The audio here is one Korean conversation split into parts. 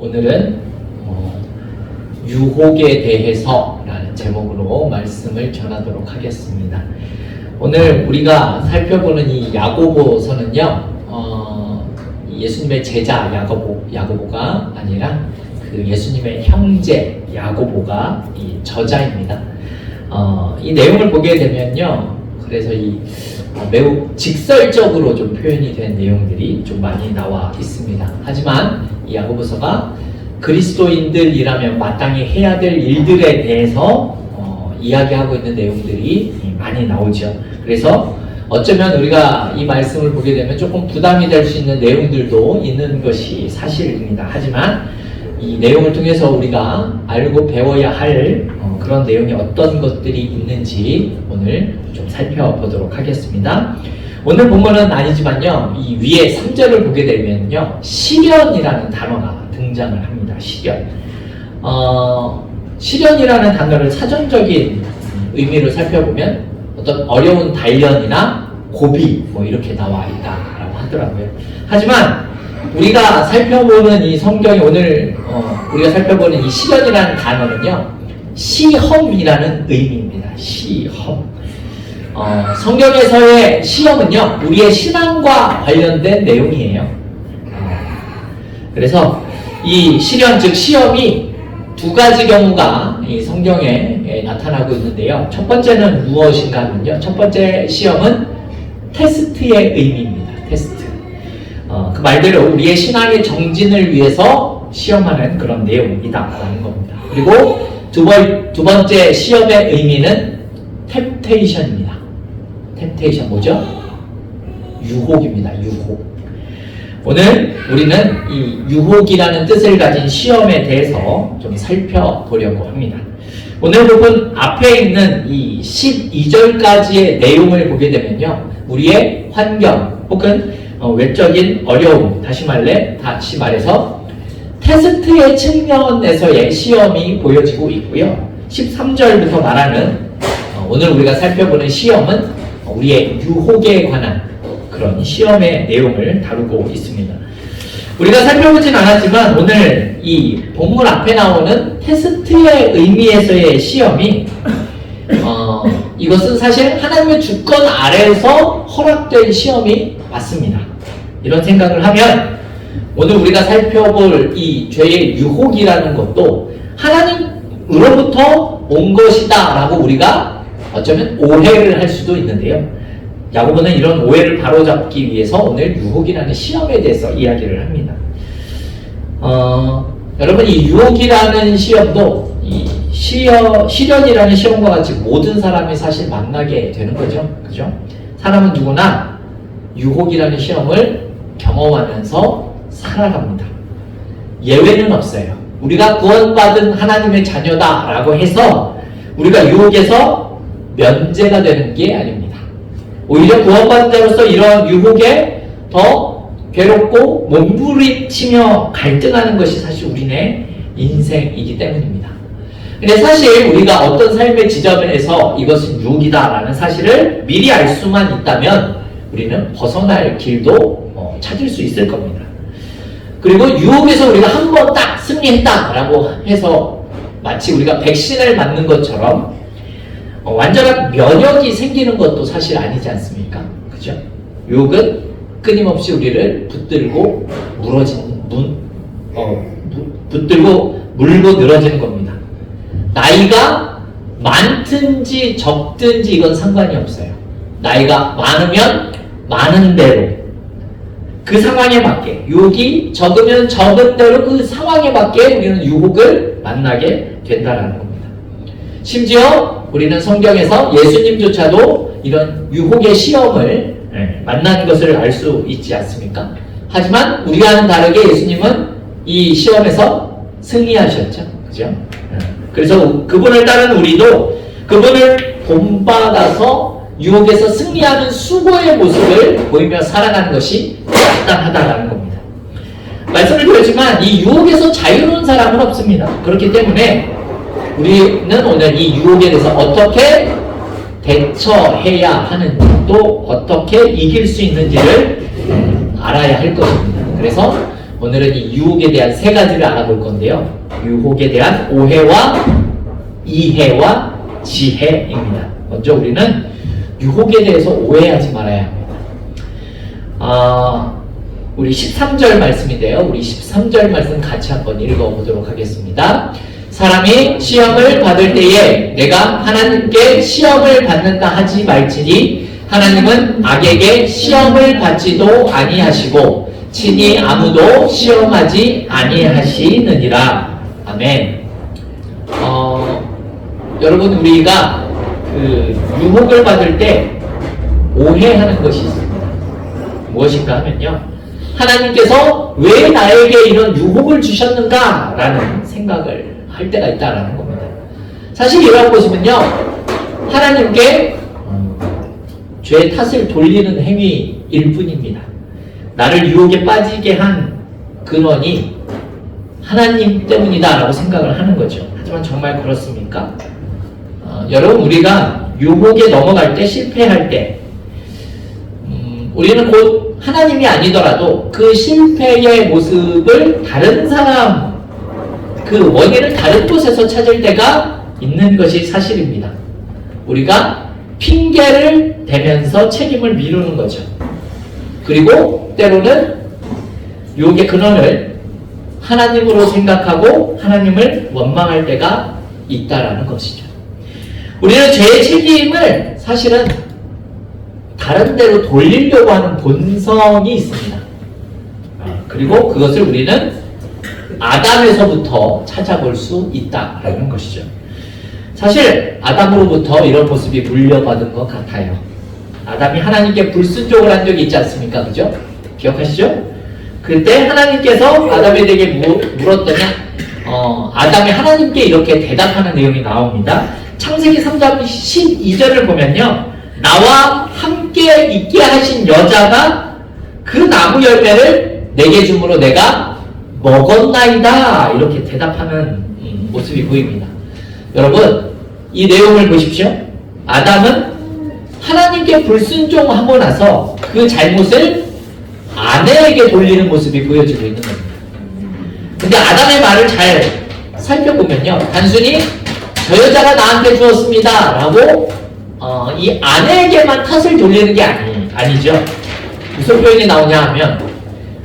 오늘은 어, 유혹에 대해서라는 제목으로 말씀을 전하도록 하겠습니다. 오늘 우리가 살펴보는 이 야고보서는요, 어, 예수님의 제자 야고보 야고보가 아니라 그 예수님의 형제 야고보가 이 저자입니다. 어, 이 내용을 보게 되면요, 그래서 이 어, 매우 직설적으로 좀 표현이 된 내용들이 좀 많이 나와 있습니다. 하지만 이 야고보서가 그리스도인들이라면 마땅히 해야 될 일들에 대해서 어, 이야기하고 있는 내용들이 많이 나오죠. 그래서 어쩌면 우리가 이 말씀을 보게 되면 조금 부담이 될 수 있는 내용들도 있는 것이 사실입니다. 하지만 이 내용을 통해서 우리가 알고 배워야 할 어, 그런 내용이 어떤 것들이 있는지 오늘 좀 살펴보도록 하겠습니다. 오늘 본문은 아니지만요, 이 위에 3절을 보게 되면요, 시련이라는 단어가 등장을 합니다. 시련. 어, 시련이라는 단어를 사전적인 의미를 살펴보면 어떤 어려운 단련이나 고비 뭐 이렇게 나와 있다라고 하더라고요. 하지만 우리가 살펴보는 이 성경이 오늘 어, 우리가 살펴보는 이 시련이라는 단어는요 시험이라는 의미입니다. 시험. 어, 성경에서의 시험은요 우리의 신앙과 관련된 내용이에요. 어, 그래서 이 시련 즉 시험이 두 가지 경우가 이 성경에 예, 나타나고 있는데요. 첫 번째는 무엇인가 하면요. 첫 번째 시험은 테스트의 의미입니다. 그 말대로 우리의 신앙의 정진을 위해서 시험하는 그런 내용이다라는 겁니다. 그리고 두, 번, 두 번째 시험의 의미는 템테이션입니다. 템테이션 뭐죠? 유혹입니다. 유혹. 오늘 우리는 이 유혹이라는 뜻을 가진 시험에 대해서 좀 살펴보려고 합니다. 오늘 부분 앞에 있는 이 12절까지의 내용을 보게 되면요. 우리의 환경 혹은 어, 외적인 어려움, 다시 말래, 다시 말해서 테스트의 측면에서의 시험이 보여지고 있고요. 13절부터 말하는 어, 오늘 우리가 살펴보는 시험은 우리의 유혹에 관한 그런 시험의 내용을 다루고 있습니다. 우리가 살펴보진 않았지만 오늘 이 본문 앞에 나오는 테스트의 의미에서의 시험이 어, 이것은 사실 하나님의 주권 아래에서 허락된 시험이 맞습니다. 이런 생각을 하면 오늘 우리가 살펴볼 이 죄의 유혹이라는 것도 하나님으로부터 온 것이다 라고 우리가 어쩌면 오해를 할 수도 있는데요. 야고보는 이런 오해를 바로잡기 위해서 오늘 유혹이라는 시험에 대해서 이야기를 합니다. 어, 여러분 이 유혹이라는 시험도 이 시험, 시련이라는 시험과 같이 모든 사람이 사실 만나게 되는 거죠. 그죠? 사람은 누구나 유혹이라는 시험을 경험하면서 살아갑니다. 예외는 없어요. 우리가 구원받은 하나님의 자녀다라고 해서 우리가 유혹에서 면제가 되는 게 아닙니다. 오히려 구원받은 자로서 이런 유혹에 더 괴롭고 몸부림치며 갈등하는 것이 사실 우리네 인생이기 때문입니다. 근데 사실 우리가 어떤 삶의 지점에서 이것은 유혹이다라는 사실을 미리 알 수만 있다면 우리는 벗어날 길도 어, 찾을 수 있을 겁니다. 그리고 유혹에서 우리가 한 번 딱 승리했다라고 해서 마치 우리가 백신을 맞는 것처럼 어, 완전한 면역이 생기는 것도 사실 아니지 않습니까? 그죠? 유혹은 끊임없이 우리를 붙들고 물어진 문, 어, 붙들고 물고 늘어지는 겁니다. 나이가 많든지 적든지 이건 상관이 없어요. 나이가 많으면 많은 대로 그 상황에 맞게 유혹이 적으면 적은 대로 그 상황에 맞게 우리는 유혹을 만나게 된다라는 겁니다. 심지어 우리는 성경에서 예수님조차도 이런 유혹의 시험을 예, 만나는 것을 알 수 있지 않습니까? 하지만 우리와는 다르게 예수님은 이 시험에서 승리하셨죠. 그죠? 예. 그래서 그분을 따른 우리도 그분을 본받아서 유혹에서 승리하는 수고의 모습을 보이며 살아가는 것이 마땅하다라는 겁니다. 말씀을 드렸지만 이 유혹에서 자유로운 사람은 없습니다. 그렇기 때문에 우리는 오늘 이 유혹에 대해서 어떻게 대처해야 하는지 또 어떻게 이길 수 있는지를 알아야 할 것입니다. 그래서 오늘 오늘은 이 유혹에 대한 세 가지를 알아볼 건데요. 유혹에 대한 오해와 이해와 지혜입니다. 먼저 우리는 유혹에 대해서 오해하지 말아야 합니다. 아, 우리 13절 말씀인데요. 우리 13절 말씀 같이 한번 읽어보도록 하겠습니다. 사람이 시험을 받을 때에 내가 하나님께 시험을 받는다 하지 말지니 하나님은 악에게 시험을 받지도 아니하시고 친히 아무도 시험하지 아니하시느니라. 아멘. 어, 여러분 우리가 그 유혹을 받을 때 오해하는 것이 있습니다. 무엇인가 하면요. 하나님께서 왜 나에게 이런 유혹을 주셨는가? 라는 생각을 할 때가 있다라는 겁니다. 사실 이라고 보시면요. 하나님께 죄의 탓을 돌리는 행위일 뿐입니다. 나를 유혹에 빠지게 한 근원이 하나님 때문이다라고 생각을 하는 거죠. 하지만 정말 그렇습니까? 어, 여러분 우리가 유혹에 넘어갈 때 실패할 때 음, 우리는 곧 하나님이 아니더라도 그 실패의 모습을 다른 사람 그 원인을 다른 곳에서 찾을 때가 있는 것이 사실입니다. 우리가 핑계를 대면서 책임을 미루는 거죠. 그리고 때로는 유혹의 근원을 하나님으로 생각하고 하나님을 원망할 때가 있다라는 것이죠. 우리는 죄의 책임을 사실은 다른 데로 돌리려고 하는 본성이 있습니다. 그리고 그것을 우리는 아담에서부터 찾아볼 수 있다라는 것이죠. 사실 아담으로부터 이런 모습이 물려받은 것 같아요. 아담이 하나님께 불순종을 한 적이 있지 않습니까? 그죠? 기억하시죠? 그때 하나님께서 아담에게 무- 물었더니 어, 아담이 하나님께 이렇게 대답하는 내용이 나옵니다. 창세기 3장 12절을 보면요. 나와 함께 있게 하신 여자가 그 나무 열매를 내게 줌으로 내가 먹었나이다. 이렇게 대답하는 음, 모습이 보입니다. 여러분, 이 내용을 보십시오. 아담은 하나님께 불순종하고 나서 그 잘못을 아내에게 돌리는 모습이 보여지고 있는 겁니다. 근데 아담의 말을 잘 살펴보면요. 단순히 저 여자가 나한테 주었습니다. 라고 어, 이 아내에게만 탓을 돌리는 게 아니, 아니죠. 무슨 표현이 나오냐 하면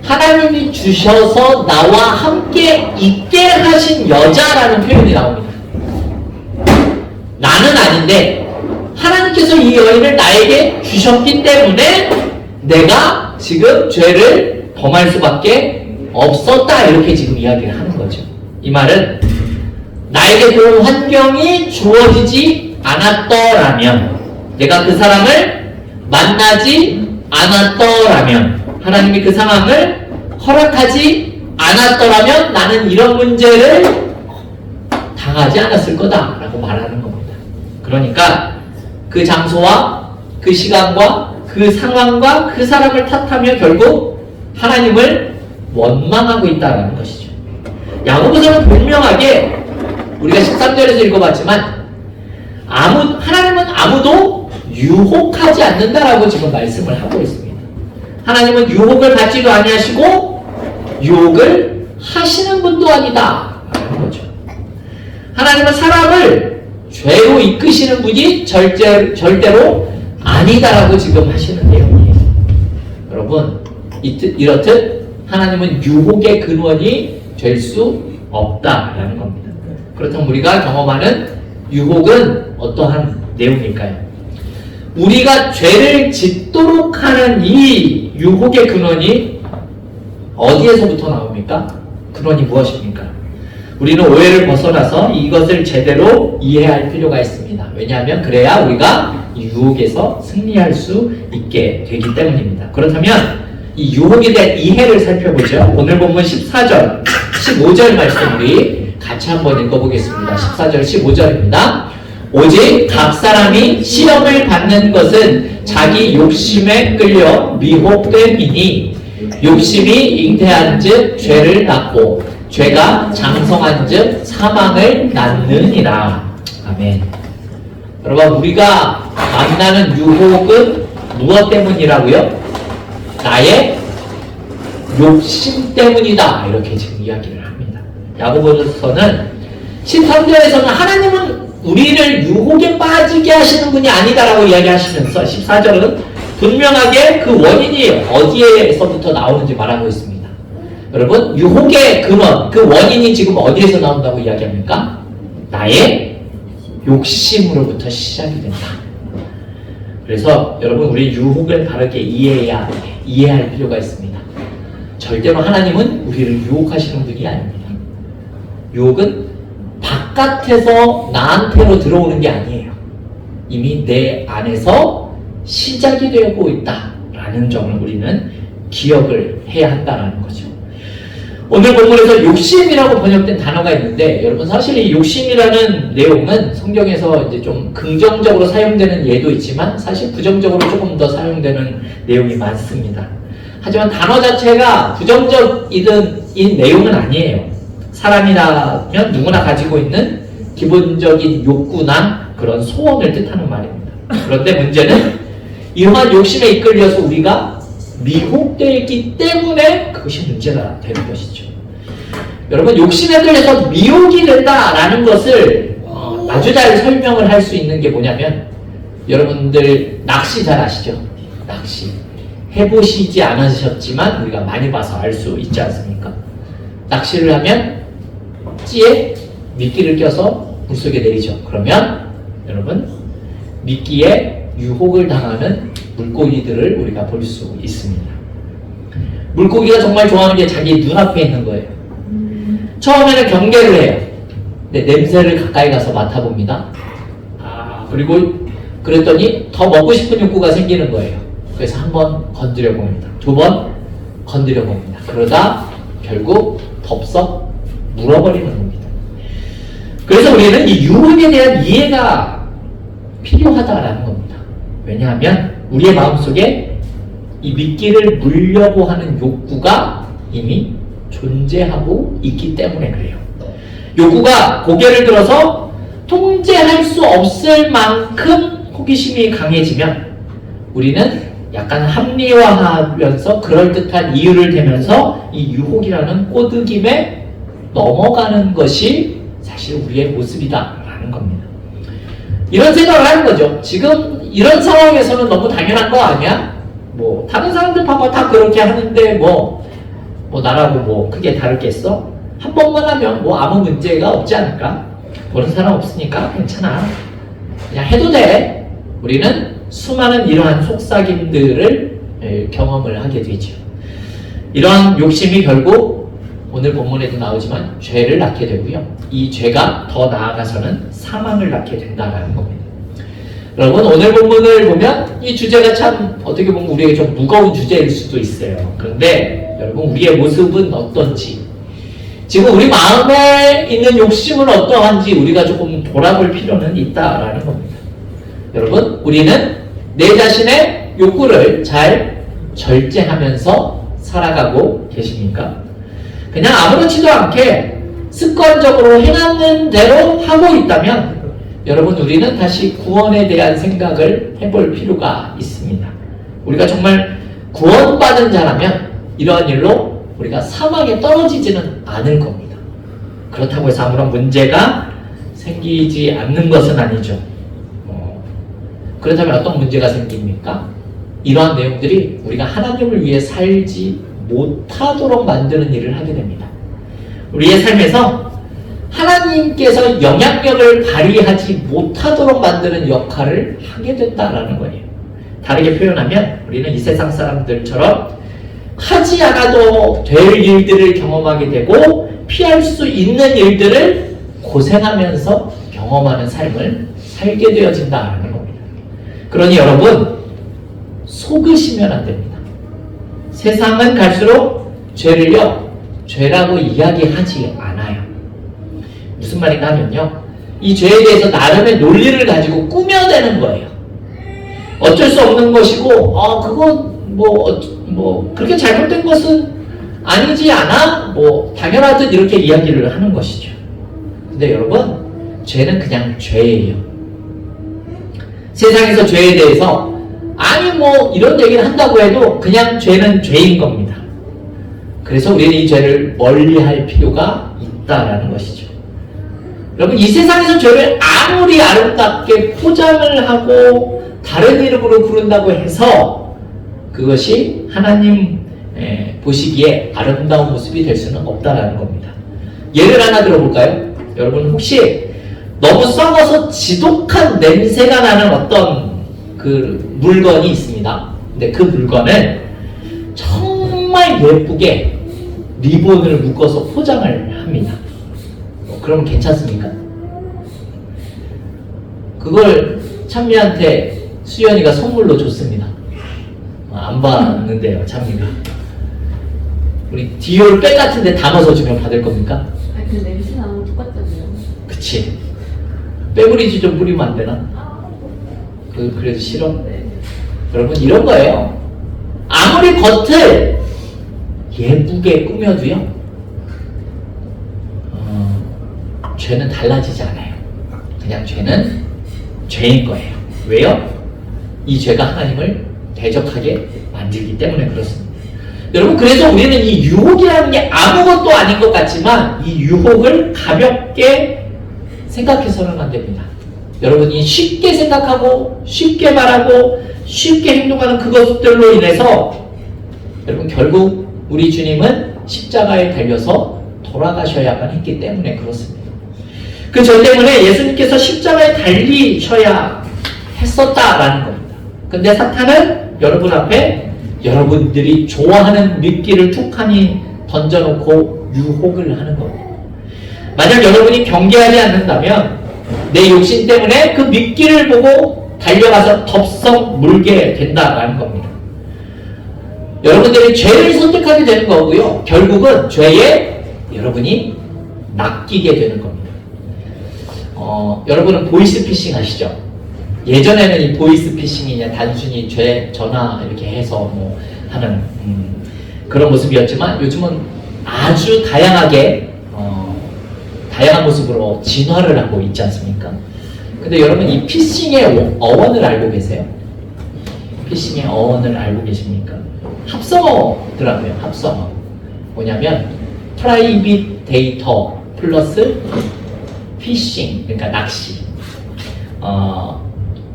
하나님이 주셔서 나와 함께 있게 하신 여자라는 표현이 나옵니다. 나는 아닌데 하나님께서 이 여인을 나에게 주셨기 때문에 내가 지금 죄를 범할 수밖에 없었다 이렇게 지금 이야기를 하는 거죠. 이 말은 나에게 그런 환경이 주어지지 않았더라면 내가 그 사람을 만나지 않았더라면 하나님이 그 상황을 허락하지 않았더라면 나는 이런 문제를 당하지 않았을 거다라고 말하는 겁니다. 그러니까 그 장소와 그 시간과 그 상황과 그 사람을 탓하며 결국 하나님을 원망하고 있다는 것이죠. 야고보서는 분명하게 우리가 13절에서 읽어봤지만 아무 하나님은 아무도 유혹하지 않는다라고 지금 말씀을 하고 있습니다. 하나님은 유혹을 받지도 아니하시고 유혹을 하시는 분도 아니다 라는 거죠. 하나님은 사람을 죄로 이끄시는 분이 절대, 절대로 아니다라고 지금 하시는 내용이에요. 여러분, 이렇듯 하나님은 유혹의 근원이 될 수 없다라는 겁니다. 그렇다면 우리가 경험하는 유혹은 어떠한 내용일까요? 우리가 죄를 짓도록 하는 이 유혹의 근원이 어디에서부터 나옵니까? 근원이 무엇입니까? 우리는 오해를 벗어나서 이것을 제대로 이해할 필요가 있습니다. 왜냐하면 그래야 우리가 이 유혹에서 승리할 수 있게 되기 때문입니다. 그렇다면 이 유혹에 대한 이해를 살펴보죠. 오늘 본문 14절, 15절 말씀 우리 같이 한번 읽어보겠습니다. 14절, 15절입니다. 오직 각 사람이 시험을 받는 것은 자기 욕심에 끌려 미혹됨이니 욕심이 잉태한 즉 죄를 낳고 죄가 장성한 즉 사망을 낳느니라. 아멘. 여러분 우리가 만나는 유혹은 무엇 때문이라고요? 나의 욕심 때문이다. 이렇게 지금 이야기를. 야고보서는 13절에서는 하나님은 우리를 유혹에 빠지게 하시는 분이 아니다라고 이야기하시면서 14절은 분명하게 그 원인이 어디에서부터 나오는지 말하고 있습니다. 여러분, 유혹의 근원, 그 원인이 지금 어디에서 나온다고 이야기합니까? 나의 욕심으로부터 시작이 된다. 그래서 여러분, 우리 유혹을 바르게 이해해야, 이해할 필요가 있습니다. 절대로 하나님은 우리를 유혹하시는 분이 아닙니다. 유혹은 바깥에서 나한테로 들어오는 게 아니에요. 이미 내 안에서 시작이 되고 있다라는 점을 우리는 기억을 해야 한다는 거죠. 오늘 본문에서 욕심이라고 번역된 단어가 있는데 여러분 사실 이 욕심이라는 내용은 성경에서 이제 좀 긍정적으로 사용되는 예도 있지만 사실 부정적으로 조금 더 사용되는 내용이 많습니다. 하지만 단어 자체가 부정적인 인 내용은 아니에요. 사람이라면 누구나 가지고 있는 기본적인 욕구나 그런 소원을 뜻하는 말입니다. 그런데 문제는 이러한 욕심에 이끌려서 우리가 미혹되기 때문에 그것이 문제가 되는 것이죠. 여러분 욕심에 들려서 미혹이 된다라는 것을 어, 아주 잘 설명을 할 수 있는 게 뭐냐면 여러분들 낚시 잘 아시죠? 낚시 해보시지 않으셨지만 우리가 많이 봐서 알 수 있지 않습니까? 낚시를 하면 찌에 미끼를 껴서 물속에 내리죠. 그러면 여러분 미끼에 유혹을 당하는 물고기들을 우리가 볼 수 있습니다. 물고기가 정말 좋아하는 게 자기 눈앞에 있는 거예요. 처음에는 경계를 해요. 근데 냄새를 가까이 가서 맡아봅니다. 아, 그리고 그랬더니 더 먹고 싶은 욕구가 생기는 거예요. 그래서 한 번 건드려 봅니다. 두 번 건드려 봅니다. 그러다 결국 덥석 물어버리는 겁니다. 그래서 우리는 이 유혹에 대한 이해가 필요하다라는 겁니다. 왜냐하면 우리의 마음속에 이 미끼를 물려고 하는 욕구가 이미 존재하고 있기 때문에 그래요. 욕구가 고개를 들어서 통제할 수 없을 만큼 호기심이 강해지면 우리는 약간 합리화하면서 그럴듯한 이유를 대면서 이 유혹이라는 꼬드김에 넘어가는 것이 사실 우리의 모습이다라는 겁니다. 이런 생각을 하는 거죠. 지금 이런 상황에서는 너무 당연한 거 아니야? 뭐 다른 사람들 봐봐 다 그렇게 하는데 뭐, 뭐 나라고 뭐 크게 다르겠어? 한 번만 하면 뭐 아무 문제가 없지 않을까? 보는 사람 없으니까 괜찮아. 그냥 해도 돼. 우리는 수많은 이러한 속삭임들을 에, 경험을 하게 되죠. 이러한 욕심이 결국 오늘 본문에도 나오지만 죄를 낳게 되고요. 이 죄가 더 나아가서는 사망을 낳게 된다는 겁니다. 여러분 오늘 본문을 보면 이 주제가 참 어떻게 보면 우리에게 좀 무거운 주제일 수도 있어요. 그런데 여러분 우리의 모습은 어떤지 지금 우리 마음에 있는 욕심은 어떠한지 우리가 조금 돌아볼 필요는 있다라는 겁니다. 여러분 우리는 내 자신의 욕구를 잘 절제하면서 살아가고 계십니까? 그냥 아무렇지도 않게 습관적으로 해놨는 대로 하고 있다면 여러분 우리는 다시 구원에 대한 생각을 해볼 필요가 있습니다. 우리가 정말 구원받은 자라면 이러한 일로 우리가 사망에 떨어지지는 않을 겁니다. 그렇다고 해서 아무런 문제가 생기지 않는 것은 아니죠. 어, 그렇다면 어떤 문제가 생깁니까? 이러한 내용들이 우리가 하나님을 위해 살지 못하도록 만드는 일을 하게 됩니다. 우리의 삶에서 하나님께서 영향력을 발휘하지 못하도록 만드는 역할을 하게 된다라는 거예요. 다르게 표현하면 우리는 이 세상 사람들처럼 하지 않아도 될 일들을 경험하게 되고 피할 수 있는 일들을 고생하면서 경험하는 삶을 살게 되어진다는 겁니다. 그러니 여러분 속으시면 안 됩니다. 세상은 갈수록 죄를요 죄라고 이야기하지 않아요. 무슨 말인가 하면요. 이 죄에 대해서 나름의 논리를 가지고 꾸며내는 거예요. 어쩔 수 없는 것이고, 아, 그건 뭐, 어, 뭐, 그렇게 잘못된 것은 아니지 않아? 뭐, 당연하듯 이렇게 이야기를 하는 것이죠. 근데 여러분, 죄는 그냥 죄예요. 세상에서 죄에 대해서, 아니, 뭐, 이런 얘기를 한다고 해도 그냥 죄는 죄인 겁니다. 그래서 우리는 이 죄를 멀리 할 필요가 있다라는 것이죠. 여러분, 이 세상에서 죄를 아무리 아름답게 포장을 하고 다른 이름으로 부른다고 해서 그것이 하나님 에, 보시기에 아름다운 모습이 될 수는 없다라는 겁니다. 예를 하나 들어볼까요? 여러분, 혹시 너무 썩어서 지독한 냄새가 나는 어떤 그 물건이 있습니다. 근데 그 물건을 정말 예쁘게 리본을 묶어서 포장을 합니다. 어, 그러면 괜찮습니까? 그걸 찬미한테 수연이가 선물로 줬습니다. 아, 안 봤는데요, 찬미가. 우리 디올 백 같은데 담아서 주면 받을 겁니까? 아니 그 냄새 거 똑같잖아요. 그치. 빼부리지 좀 뿌리면 안 되나? 그, 그래도 싫어? 네. 여러분, 이런 거예요. 아무리 겉을 예쁘게 꾸며도요, 어, 죄는 달라지지 않아요. 그냥 죄는 죄인 거예요. 왜요? 이 죄가 하나님을 대적하게 만들기 때문에 그렇습니다. 여러분, 그래서 우리는 이 유혹이라는 게 아무것도 아닌 것 같지만 이 유혹을 가볍게 생각해서는 안 됩니다. 여러분이 쉽게 생각하고 쉽게 말하고 쉽게 행동하는 그것들로 인해서 여러분 결국 우리 주님은 십자가에 달려서 돌아가셔야만 했기 때문에 그렇습니다. 그저 때문에 예수님께서 십자가에 달리셔야 했었다라는 겁니다. 근데 사탄은 여러분 앞에 여러분들이 좋아하는 미끼를 툭하니 던져놓고 유혹을 하는 겁니다. 만약 여러분이 경계하지 않는다면 내 욕심 때문에 그 미끼를 보고 달려가서 덥석 물게 된다라는 겁니다. 여러분들이 죄를 선택하게 되는 거고요. 결국은 죄에 여러분이 낚이게 되는 겁니다. 어, 여러분은 보이스피싱 아시죠? 예전에는 이 보이스피싱이 그냥 단순히 죄 전화 이렇게 해서 뭐 하는 음, 그런 모습이었지만 요즘은 아주 다양하게 어, 다양한 모습으로 진화를 하고 있지 않습니까? 근데 여러분 이 피싱의 어- 어원을 알고 계세요? 피싱의 어원을 알고 계십니까? 합성어더라고요. 합성어. 뭐냐면 프라이빗 데이터 플러스 피싱 그러니까 낚시. 어,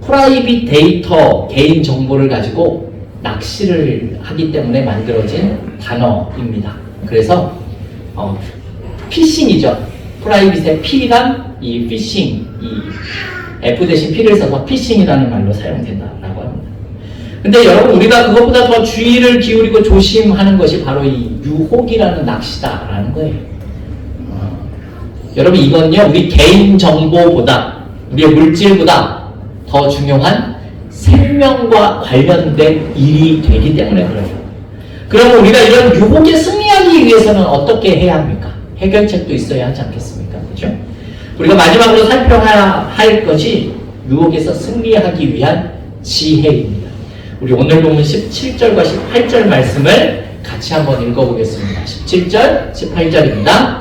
프라이빗 데이터 개인 정보를 가지고 낚시를 하기 때문에 만들어진 단어입니다. 그래서 어, 피싱이죠. 프라이빗의 P랑 이 피싱, 이 F 대신 P를 써서 피싱이라는 말로 사용된다라고 합니다. 근데 여러분 우리가 그것보다 더 주의를 기울이고 조심하는 것이 바로 이 유혹이라는 낚시다라는 거예요. 어, 여러분 이건요 우리 개인 정보보다 우리의 물질보다 더 중요한 생명과 관련된 일이 되기 때문에 그래요. 그러면 우리가 이런 유혹에 승리하기 위해서는 어떻게 해야 합니까? 해결책도 있어야 하지 않겠습니까? 우리가 마지막으로 살펴야 할 것이 유혹에서 승리하기 위한 지혜입니다. 우리 오늘 본문 17절과 18절 말씀을 같이 한번 읽어보겠습니다. 17절, 18절입니다.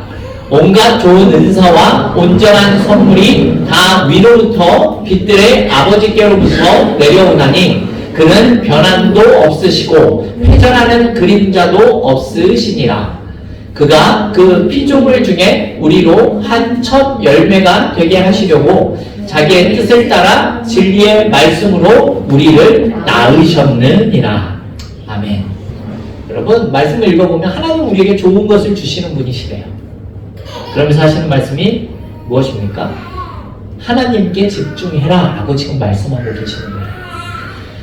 온갖 좋은 은사와 온전한 선물이 다 위로부터 빛들의 아버지께로부터 내려오나니 그는 변함도 없으시고 회전하는 그림자도 없으시니라. 그가 그 피조물 중에 우리로 한 첫 열매가 되게 하시려고 자기의 뜻을 따라 진리의 말씀으로 우리를 낳으셨느니라. 아멘. 여러분, 말씀을 읽어보면 하나님 우리에게 좋은 것을 주시는 분이시래요. 그러면서 하시는 말씀이 무엇입니까? 하나님께 집중해라 라고 지금 말씀하고 계시는 거예요.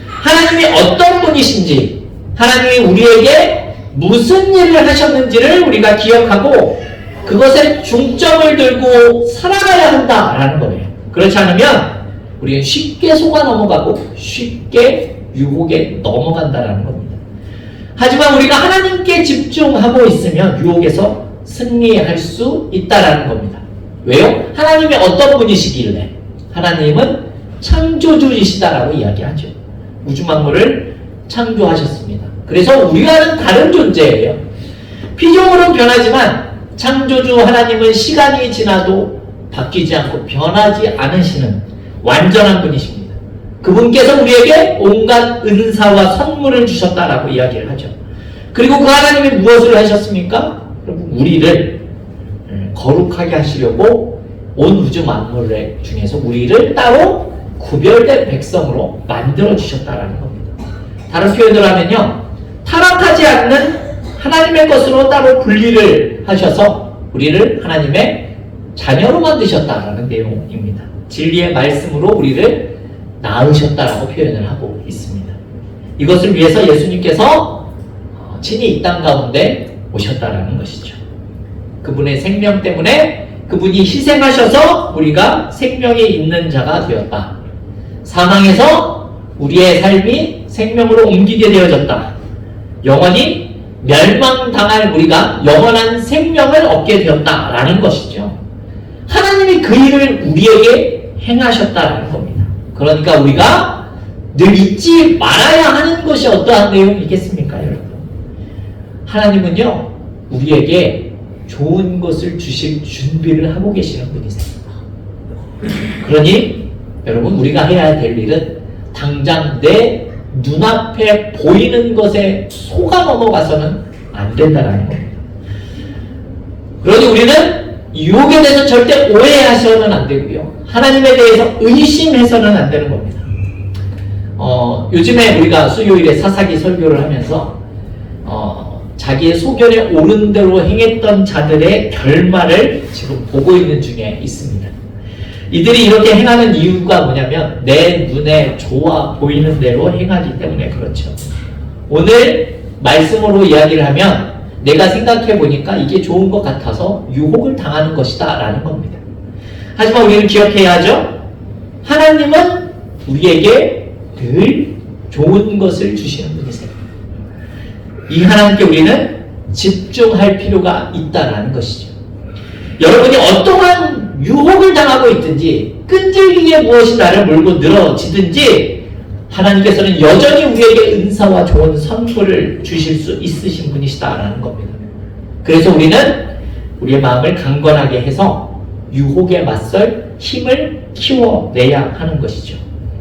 하나님이 어떤 분이신지, 하나님이 우리에게 무슨 일을 하셨는지를 우리가 기억하고 그것에 중점을 들고 살아가야 한다라는 거예요. 그렇지 않으면 우리는 쉽게 속아 넘어가고 쉽게 유혹에 넘어간다라는 겁니다. 하지만 우리가 하나님께 집중하고 있으면 유혹에서 승리할 수 있다라는 겁니다. 왜요? 하나님이 어떤 분이시길래? 하나님은 창조주이시다라고 이야기하죠. 우주 만물을 창조하셨습니다. 그래서 우리와는 다른 존재예요. 피조물은 변하지만 창조주 하나님은 시간이 지나도 바뀌지 않고 변하지 않으시는 완전한 분이십니다. 그분께서 우리에게 온갖 은사와 선물을 주셨다라고 이야기를 하죠. 그리고 그 하나님이 무엇을 하셨습니까? 우리를 음, 거룩하게 하시려고 온 우주 만물 중에서 우리를 따로 구별된 백성으로 만들어 주셨다라는 겁니다. 다른 표현을 하면요, 타락하지 않는 하나님의 것으로 따로 분리를 하셔서 우리를 하나님의 자녀로 만드셨다라는 내용입니다. 진리의 말씀으로 우리를 낳으셨다라고 표현을 하고 있습니다. 이것을 위해서 예수님께서 어, 친히 이 땅 가운데 오셨다라는 것이죠. 그분의 생명 때문에 그분이 희생하셔서 우리가 생명이 있는 자가 되었다. 사망에서 우리의 삶이 생명으로 옮기게 되어졌다. 영원히 멸망당할 우리가 영원한 생명을 얻게 되었다라는 것이죠. 하나님이 그 일을 우리에게 행하셨다라는 겁니다. 그러니까 우리가 늘 잊지 말아야 하는 것이 어떠한 내용이겠습니까, 여러분? 하나님은요, 우리에게 좋은 것을 주실 준비를 하고 계시는 분이세요. 그러니, 여러분, 우리가 해야 될 일은 당장 내 눈앞에 보이는 것에 속아 넘어가서는 안 된다는 겁니다. 그러니 우리는 유혹에 대해서 절대 오해하셔는 안 되고요. 하나님에 대해서 의심해서는 안 되는 겁니다. 어, 요즘에 우리가 수요일에 사사기 설교를 하면서 어, 자기의 소견에 옳은 대로 행했던 자들의 결말을 지금 보고 있는 중에 있습니다. 이들이 이렇게 행하는 이유가 뭐냐면 내 눈에 좋아 보이는 대로 행하기 때문에 그렇죠. 오늘 말씀으로 이야기를 하면 내가 생각해 보니까 이게 좋은 것 같아서 유혹을 당하는 것이다 라는 겁니다. 하지만 우리는 기억해야 하죠. 하나님은 우리에게 늘 좋은 것을 주시는 분이세요. 이 하나님께 우리는 집중할 필요가 있다라는 것이죠. 여러분이 어떠한 유혹을 당하고 있든지 끈질기게 무엇이 나를 몰고 늘어지든지 하나님께서는 여전히 우리에게 은사와 좋은 선물을 주실 수 있으신 분이시다라는 겁니다. 그래서 우리는 우리의 마음을 강건하게 해서 유혹에 맞설 힘을 키워내야 하는 것이죠.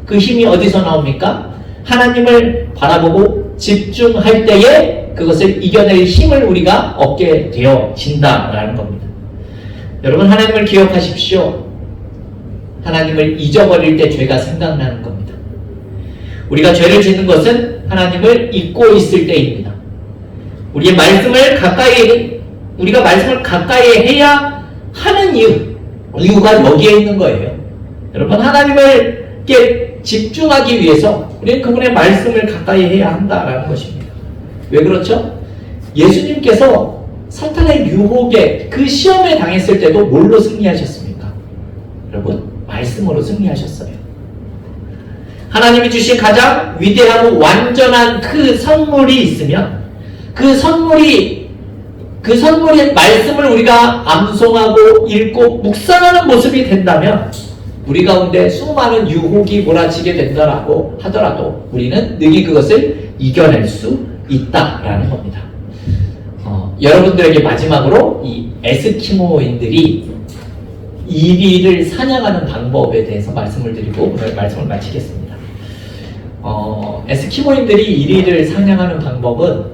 그 힘이 어디서 나옵니까? 하나님을 바라보고 집중할 때에 그것을 이겨낼 힘을 우리가 얻게 되어진다라는 겁니다. 여러분 하나님을 기억하십시오. 하나님을 잊어버릴 때 죄가 생각나는 겁니다. 우리가 죄를 짓는 것은 하나님을 잊고 있을 때입니다. 우리의 말씀을 가까이 우리가 말씀을 가까이 해야 하는 이유 이유가 여기에 있는 거예요. 여러분 하나님을 께 집중하기 위해서 우리는 그분의 말씀을 가까이 해야 한다라는 것입니다. 왜 그렇죠? 예수님께서 사탄의 유혹에 그 시험에 당했을 때도 뭘로 승리하셨습니까? 여러분 말씀으로 승리하셨어요. 하나님이 주신 가장 위대하고 완전한 그 선물이 있으면 그 선물이 그 선물의 말씀을 우리가 암송하고 읽고 묵상하는 모습이 된다면 우리 가운데 수많은 유혹이 몰아치게 된다라고 하더라도 우리는 능히 그것을 이겨낼 수 있다라는 겁니다. 어, 여러분들에게 마지막으로 이 에스키모인들이 이리를 사냥하는 방법에 대해서 말씀을 드리고 오늘 말씀을 마치겠습니다. 어, 에스키모인들이 이리를 사냥하는 방법은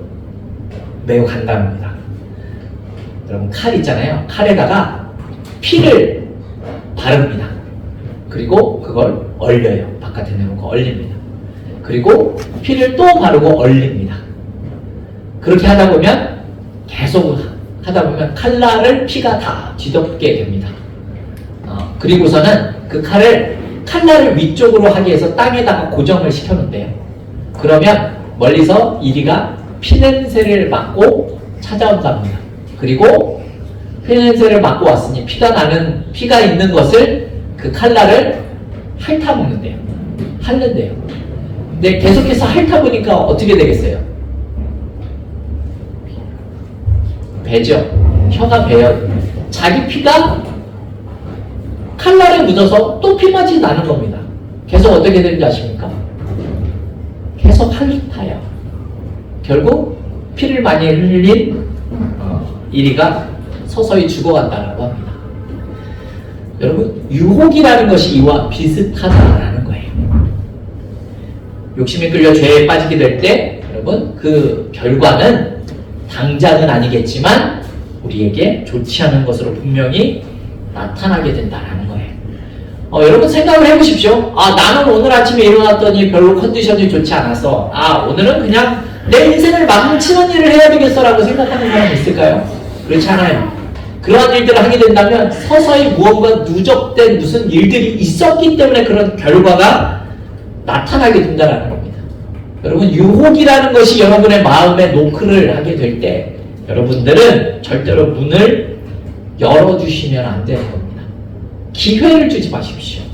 매우 간단합니다. 여러분 칼 있잖아요. 칼에다가 피를 바릅니다. 그리고 그걸 얼려요. 바깥에 내놓고 얼립니다. 그리고 피를 또 바르고 얼립니다. 그렇게 하다 보면 계속 하다 보면 칼날을 피가 다 뒤덮게 됩니다. 어, 그리고서는 그 칼을 칼날을 위쪽으로 하기 위해서 땅에다가 고정을 시켜놓는데요. 그러면 멀리서 이리가 피냄새를 맡고 찾아온답니다. 그리고 피냄새를 맡고 왔으니 피가 나는 피가 있는 것을 그 칼날을 핥아먹는데요. 핥는데요. 근데 계속해서 핥아보니까 어떻게 되겠어요? 배죠. 혀가 배요. 자기 피가 칼날에 묻어서 또 피맞이 나는 겁니다. 계속 어떻게 되는지 아십니까? 계속 핥아요. 결국 피를 많이 흘린 어, 이리가 서서히 죽어간다라고 합니다. 여러분 유혹이라는 것이 이와 비슷하다라는 거예요. 욕심에 끌려 죄에 빠지게 될 때 여러분 그 결과는 당장은 아니겠지만 우리에게 좋지 않은 것으로 분명히 나타나게 된다라는 거예요. 어, 여러분 생각을 해보십시오. 아, 나는 오늘 아침에 일어났더니 별로 컨디션이 좋지 않아서, 아, 오늘은 그냥 내 인생을 망치는 일을 해야 되겠어라고 생각하는 사람 있을까요? 그렇지 않아요. 그러한 일들을 하게 된다면 서서히 무언가 누적된 무슨 일들이 있었기 때문에 그런 결과가 나타나게 된다는 겁니다. 여러분, 유혹이라는 것이 여러분의 마음에 노크를 하게 될 때, 여러분들은 절대로 문을 열어주시면 안 되는 겁니다. 기회를 주지 마십시오.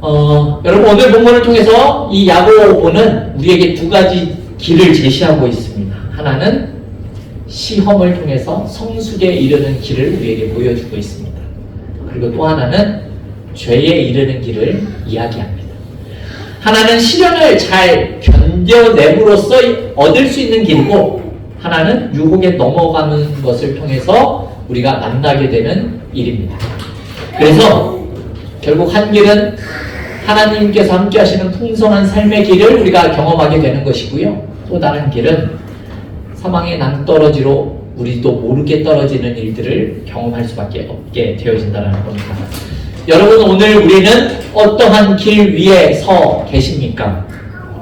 어, 여러분 오늘 본문을 통해서 이 야고보는 우리에게 두 가지 길을 제시하고 있습니다. 하나는 시험을 통해서 성숙에 이르는 길을 우리에게 보여주고 있습니다. 그리고 또 하나는 죄에 이르는 길을 이야기합니다. 하나는 시련을 잘 견뎌냄으로써 얻을 수 있는 길이고 하나는 유혹에 넘어가는 것을 통해서 우리가 만나게 되는 일입니다. 그래서 결국 한 길은 하나님께서 함께 하시는 풍성한 삶의 길을 우리가 경험하게 되는 것이고요. 또 다른 길은 사망의 낭떠러지로 우리도 모르게 떨어지는 일들을 경험할 수밖에 없게 되어진다는 겁니다. 여러분 오늘 우리는 어떠한 길 위에 서 계십니까?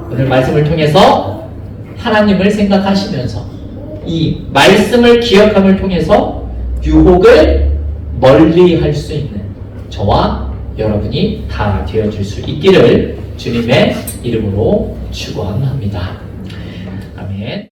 오늘 말씀을 통해서 하나님을 생각하시면서 이 말씀을 기억함을 통해서 유혹을 멀리 할 수 있는 저와 여러분이 다 되어줄 수 있기를 주님의 이름으로 축원합니다. 아멘.